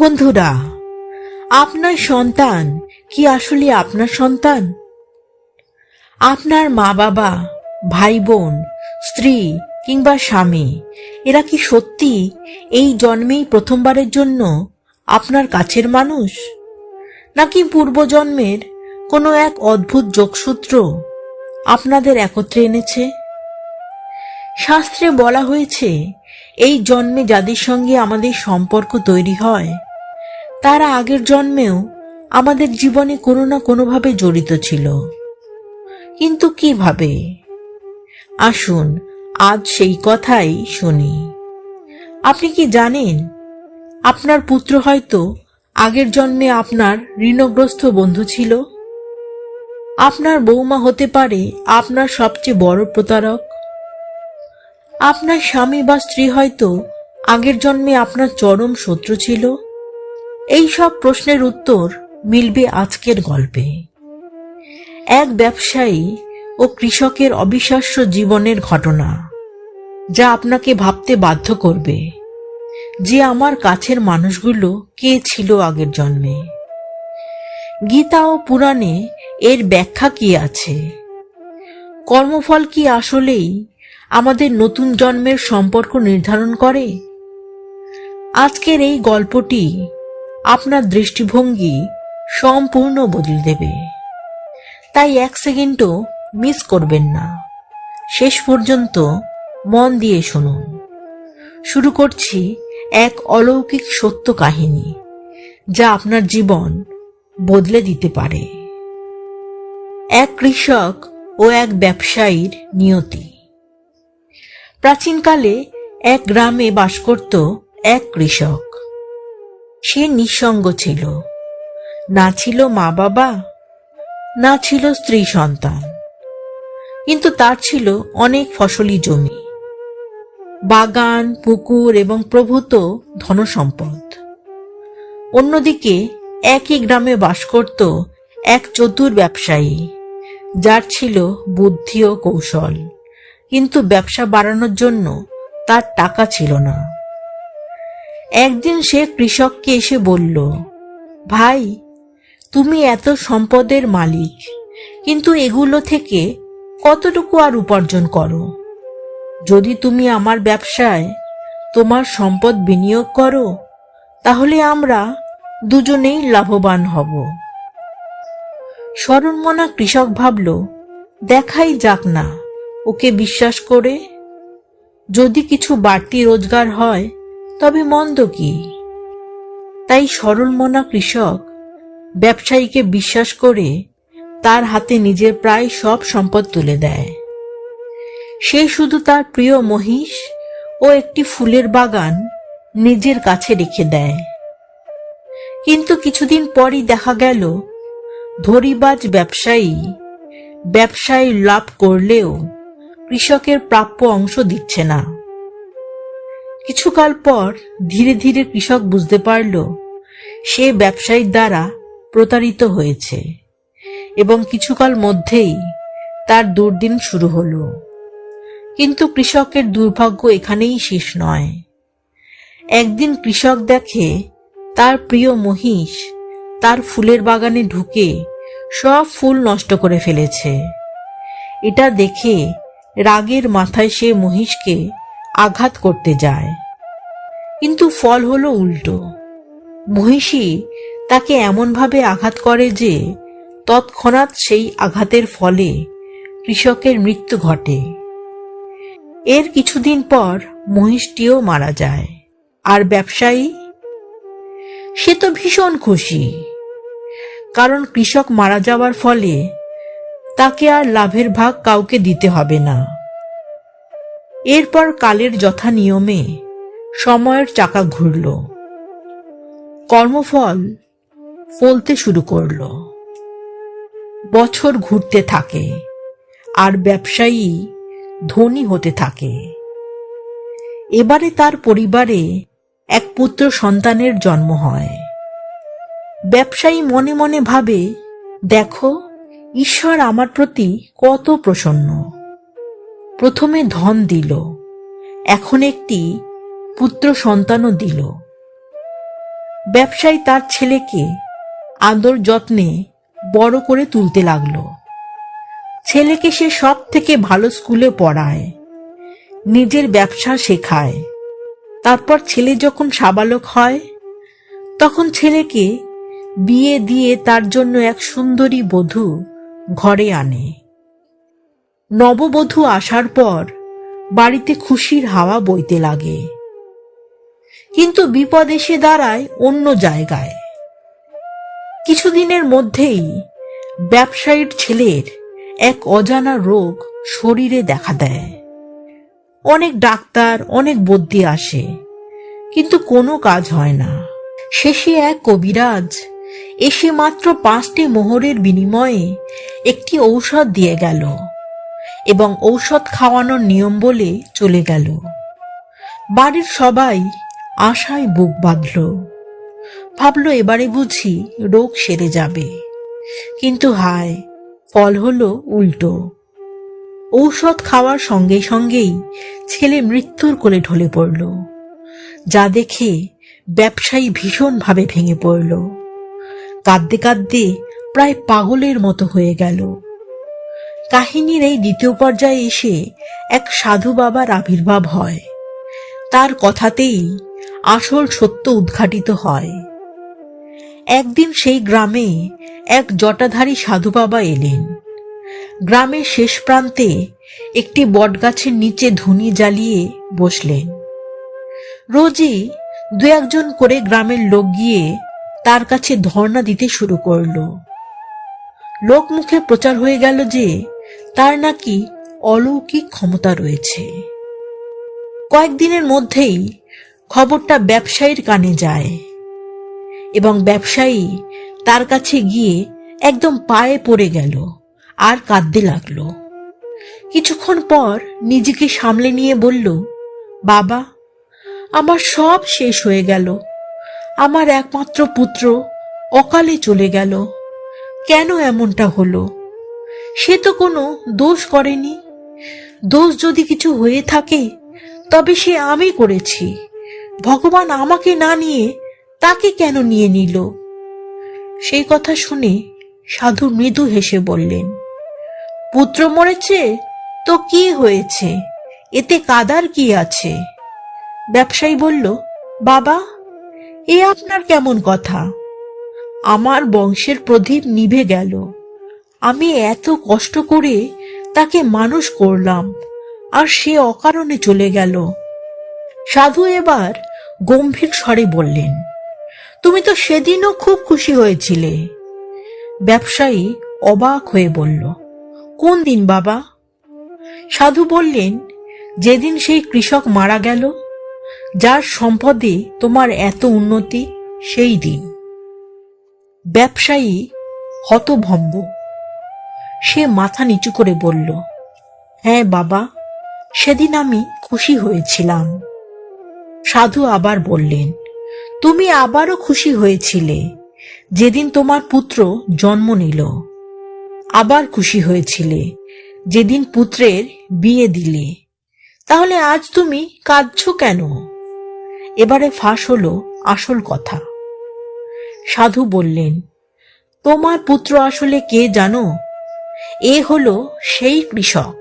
বন্ধুরা, আপনার সন্তান কি আসলে আপনার সন্তান? আপনার মা বাবা ভাই বোন স্ত্রী কিংবা স্বামী, এরা কি সত্যি এই জন্মেই প্রথমবারের জন্য আপনার কাছের মানুষ? নাকি পূর্বজন্মের কোনো এক অদ্ভুত যোগসূত্র আপনাদের একত্রে এনেছে? শাস্ত্রে বলা হয়েছে এই জন্মে যাদের সঙ্গে আমাদের সম্পর্ক তৈরি হয়, তারা আগের জন্মেও আমাদের জীবনে কোনো না কোনোভাবে জড়িত ছিল। কিন্তু কীভাবে? আসুন, আজ সেই কথাই শুনি। আপনি কি জানেন, আপনার পুত্র হয়তো আগের জন্মে আপনার ঋণগ্রস্ত বন্ধু ছিল? আপনার বৌমা হতে পারে আপনার সবচেয়ে বড় প্রতারক আপনার স্বামী বা স্ত্রী হয়তো আগের জন্মে আপনার চরম শত্রু ছিল। এই সব প্রশ্নের উত্তর মিলবে আজকের গল্পে। এক ব্যবসায়ী ও কৃষকের অবিশ্বাস্য জীবনের ঘটনা যা আপনাকে ভাবতে বাধ্য করবে যে আমার কাছের মানুষগুলো কে ছিল আগের জন্মে। গীতা ও পুরাণে এর ব্যাখ্যা কি আছে? কর্মফল কি আসলেই আমাদের নতুন জন্মের সম্পর্ক নির্ধারণ করে? আজকের এই গল্পটি আপনার দৃষ্টিভঙ্গি সম্পূর্ণ বদলে দেবে। তাই এক সেকেন্ডও মিস করবেন না। শেষ পর্যন্ত মন দিয়ে শুনুন। শুরু করছি এক অলৌকিক সত্য কাহিনী, যা আপনার জীবন বদলে দিতে পারে। এক কৃষক ও এক ব্যবসায়ীর নিয়তি। প্রাচীনকালে এক গ্রামে বাস করত এক কৃষক। সে নিঃসঙ্গ ছিল। না ছিল মা বাবা, না ছিল স্ত্রী সন্তান। কিন্তু তার ছিল অনেক ফসলি জমি। বাগান, পুকুর এবং প্রভূত ধনসম্পদ। অন্যদিকে একই গ্রামে বাস করত এক চতুর ব্যবসায়ী, যার ছিল বুদ্ধি ও কৌশল। কিন্তু ব্যবসা বাড়ানোর জন্য তার টাকা ছিল না। একদিন সে কৃষককে এসে বলল, ভাই, তুমি এত সম্পদের মালিক, কিন্তু এগুলো থেকে কতটুকু আর উপার্জন করো? যদি তুমি আমার ব্যবসায় তোমার সম্পদ বিনিয়োগ করো, তাহলে আমরা দুজনেই লাভবান হব। স্মরণমনা কৃষক ভাবল, দেখাই যাক না। ওকে বিশ্বাস করে? যদি কিছু বাড়তি রোজগার হয়, তবে মন্দ কি? তাই সরল মনা কৃষক ব্যবসায়ীকে বিশ্বাস করে তার হাতে নিজের প্রায় সব সম্পদ তুলে দেয়। সে শুধু তার প্রিয় মহিষ ও একটি ফুলের বাগান নিজের কাছে রেখে দেয়। কিন্তু কিছুদিন পরই দেখা গেল, ধরিবাজ ব্যবসায়ী ব্যবসায় লাভ করলেও কৃষকের প্রাপ্য অংশ দিচ্ছে না। কিছুকাল পর ধীরে ধীরে কৃষক বুঝতে পারল, সে ব্যবসায়ীর দ্বারা প্রতারিত হয়েছে এবং কিছুকাল মধ্যেই তার দুর্দিন শুরু হলো। কিন্তু কৃষকের দুর্ভাগ্য এখানেই শেষ নয়। একদিন কৃষক দেখে তার প্রিয় মহিষ তার ফুলের বাগানে ঢুকে সব ফুল নষ্ট করে ফেলেছে। এটা দেখে রাগের মাথায় সে মহিষকে আঘাত করতে যায়। কিন্তু ফল হলো উল্টো। মহিষী তাকে এমনভাবে আঘাত করে যে তৎক্ষণাৎ সেই আঘাতের ফলে কৃষকের মৃত্যু ঘটে। এর কিছুদিন পর মহিষটিও মারা যায়। আর ব্যবসায়ী? সে তো ভীষণ খুশি। কারণ কৃষক মারা যাওয়ার ফলে তাকে আর লাভের ভাগ কাউকে দিতে হবে না। এরপর কালের যথা নিয়মে সময়ের চাকা ঘুরল। কর্মফল ফলতে শুরু করল। বছর ঘুরতে থাকে, আর ব্যবসায়ী ধনী হতে থাকে। এবারে তার পরিবারে এক পুত্র সন্তানের জন্ম হয়। ব্যবসায়ী মনে মনে ভাবে, দেখো ঈশ্বর আমার প্রতি কত প্রসন্ন। প্রথমে ধন দিল, এখন একটি পুত্র সন্তানও দিল। ব্যবসায়ী তার ছেলেকে আদর যত্নে বড় করে তুলতে লাগল। ছেলেকে সে সব থেকে ভালো স্কুলে পড়ায়, নিজের ব্যবসা শেখায়। তারপর ছেলে যখন সাবালক হয়, তখন ছেলেকে বিয়ে দিয়ে তার জন্য এক সুন্দরী বধূ ঘরে আনে। নববধূ আসার পর বাড়িতে খুশির হাওয়া বইতে লাগে। কিন্তু বিপদ এসে দাঁড়ায় অন্য জায়গায়। কিছুদিনের মধ্যেই ব্যবসায়ীর ছেলের এক অজানা রোগ শরীরে দেখা দেয়। অনেক ডাক্তার, অনেক বদ্যি আসে, কিন্তু কোনো কাজ হয় না। শেষে এক কবিরাজ এসে মাত্র পাঁচটি মোহরের বিনিময়ে একটি ঔষধ দিয়ে গেল এবং ঔষধ খাওয়ানোর নিয়ম বলে চলে গেল। বাড়ির সবাই আশায় বুক বাঁধল। ভাবল এবারে বুঝি রোগ সেরে যাবে। কিন্তু হায়, ফল হলো উল্টো। ঔষধ খাওয়ার সঙ্গে সঙ্গেই ছেলে মৃত্যুর কোলে ঢলে পড়ল। যা দেখে ব্যবসায়ী ভীষণভাবে ভেঙে পড়ল। কাঁদতে কাঁদতে প্রায় পাগলের মতো হয়ে গেল। কাহিনীর এই দ্বিতীয় পর্যায়ে এসে এক সাধু বাবার আবির্ভাব হয়। তার কথাতেই আসল সত্য উদ্ঘাটিত হয়। একদিন সেই গ্রামে এক জটাধারী সাধু বাবা এলেন। গ্রামের শেষ প্রান্তে একটি বটগাছের নিচে ধুনি জ্বালিয়ে বসলেন। রোজই দু একজন করে গ্রামের লোক গিয়ে তার কাছে ধর্ণা দিতে শুরু করল। লোক মুখে প্রচার হয়ে গেল যে তার নাকি অলৌকিক ক্ষমতা রয়েছে। কয়েকদিনের মধ্যেই খবরটা ব্যবসায়ীর কানে যায় এবং ব্যবসায়ী তার কাছে গিয়ে একদম পায়ে পড়ে গেল আর কাঁদতে লাগল। কিছুক্ষণ পর নিজেকে সামলে নিয়ে বলল, বাবা, আমার সব শেষ হয়ে গেল। আমার একমাত্র পুত্র অকালে চলে গেল। কেন এমনটা হলো? সে তো কোনো দোষ করেনি। দোষ যদি কিছু হয়ে থাকে, তবে সে আমি করেছি। ভগবান আমাকে না নিয়ে তাকে কেন নিয়ে নিল? সেই কথা শুনে সাধু মৃদু হেসে বললেন, পুত্র মরেছে, তো কি হয়েছে? এতে কাদার কি আছে? ব্যবসায়ী বলল, বাবা এ আপনার কেমন কথা? আমার বংশের প্রদীপ নিভে গেল। আমি এত কষ্ট করে তাকে মানুষ করলাম, আর সে অকারণে চলে গেল। সাধু এবার গম্ভীর স্বরে বললেন, তুমি তো সেদিনও খুব খুশি হয়েছিলে। ব্যবসায়ী অবাক হয়ে বলল, কোন দিন বাবা? সাধু বললেন, যেদিন সেই কৃষক মারা গেল যার সম্পদে তোমার এত উন্নতি, সেই দিন ব্যবসায়ী হতভম্ব। সে মাথা নিচু করে বলল হ্যাঁ বাবা, সেদিন আমি খুশি হয়েছিলাম। সাধু আবার বললেন, তুমি আবারও খুশি হয়েছিলে, যেদিন তোমার পুত্র জন্ম নিল। আবার খুশি হয়েছিলে, যেদিন পুত্রের বিয়ে দিলে। তাহলে আজ তুমি কাঁদছ কেন? এবারে ফাঁস হলো আসল কথা। সাধু বললেন, তোমার পুত্র আসলে কে জানো? এ হলো সেই কৃষক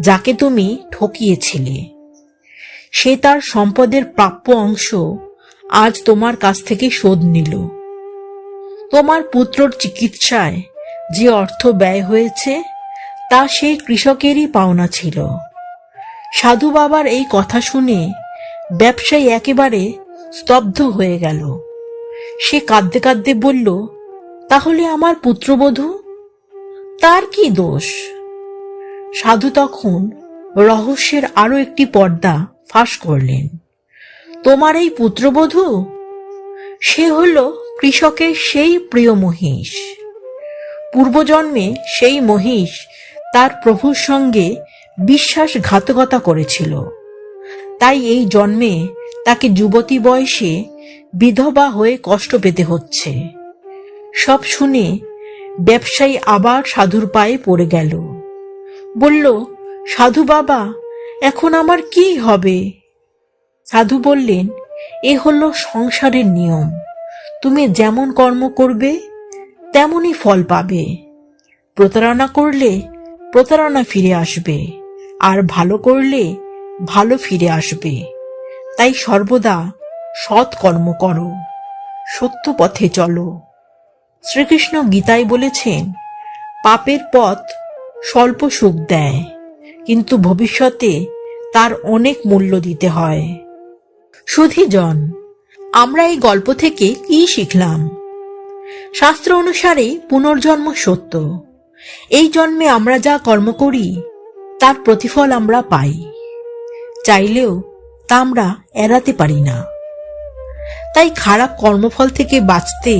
যাকে তুমি ঠকিয়েছিলে। সে তার সম্পদের প্রাপ্য অংশ আজ তোমার কাছ থেকে শোধ নিল। তোমার পুত্রর চিকিৎসায় যে অর্থ ব্যয় হয়েছে, তা সেই কৃষকেরই পাওনা ছিল। সাধু বাবার এই কথা শুনে ব্যবসায়ী একেবারে স্তব্ধ হয়ে গেল। সে কাঁদতে কাঁদতে বলল, তাহলে আমার পুত্রবধূ? তার কি দোষ? সাধু তখন রহস্যের আরও একটি পর্দা ফাঁস করলেন। তোমার এই পুত্রবধূ? সে হল কৃষকের সেই প্রিয় মহিষ। পূর্বজন্মে সেই মহিষ তার প্রভুর সঙ্গে বিশ্বাসঘাতকতা করেছিল। তাই এই জন্মে তাকে যুবতী বয়সে বিধবা হয়ে কষ্ট পেতে হচ্ছে। সব শুনে ব্যবসায়ী আবার সাধুর পায়ে পড়ে গেল। বলল, সাধু বাবা, এখন আমার কি হবে? সাধু বললেন, এ হলো সংসারের নিয়ম। তুমি যেমন কর্ম করবে, তেমনই ফল পাবে। প্রতারণা করলে প্রতারণা ফিরে আসবে, আর ভালো করলে ভালো ফিরে আসবে। তাই সর্বদা সৎ কর্ম করো, সত্য পথে চলো। শ্রীকৃষ্ণ গীতায় বলেছেন, পাপের পথ স্বল্প সুখ দেয়, কিন্তু ভবিষ্যতে তার অনেক মূল্য দিতে হয়। সুধীজন, আমরা এই গল্প থেকে কি শিখলাম? শাস্ত্র অনুসারে পুনর্জন্ম সত্য। এই জন্মে আমরা যা কর্ম করি, তার প্রতিফল আমরা পাই। চাইলেও তা আমরা এড়াতে পারি না। তাই খারাপ কর্মফল থেকে বাঁচতে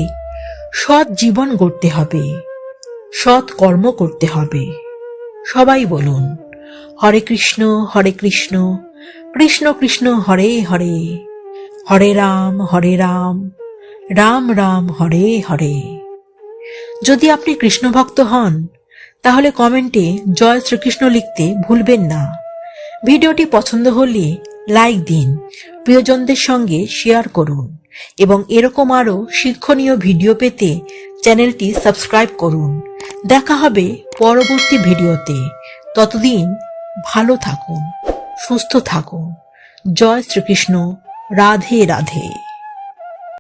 সৎ জীবন গড়তে হবে, সৎ কর্ম করতে হবে। সবাই বলুন, হরে কৃষ্ণ হরে কৃষ্ণ কৃষ্ণ কৃষ্ণ, হরে হরে হরে রাম হরে রাম রাম রাম, হরে হরে। যদি আপনি কৃষ্ণ ভক্ত হন, তাহলে কমেন্টে জয় শ্রীকৃষ্ণ লিখতে ভুলবেন না। ভিডিওটি পছন্দ হলে লাইক দিন, প্রিয়জনদের সঙ্গে শেয়ার করুন এবং এরকম আরও শিক্ষণীয় ভিডিও পেতে চ্যানেলটি সাবস্ক্রাইব করুন। দেখা হবে পরবর্তী ভিডিওতে। ততদিন ভালো থাকুন, সুস্থ থাকুন। জয় শ্রীকৃষ্ণ, রাধে রাধে।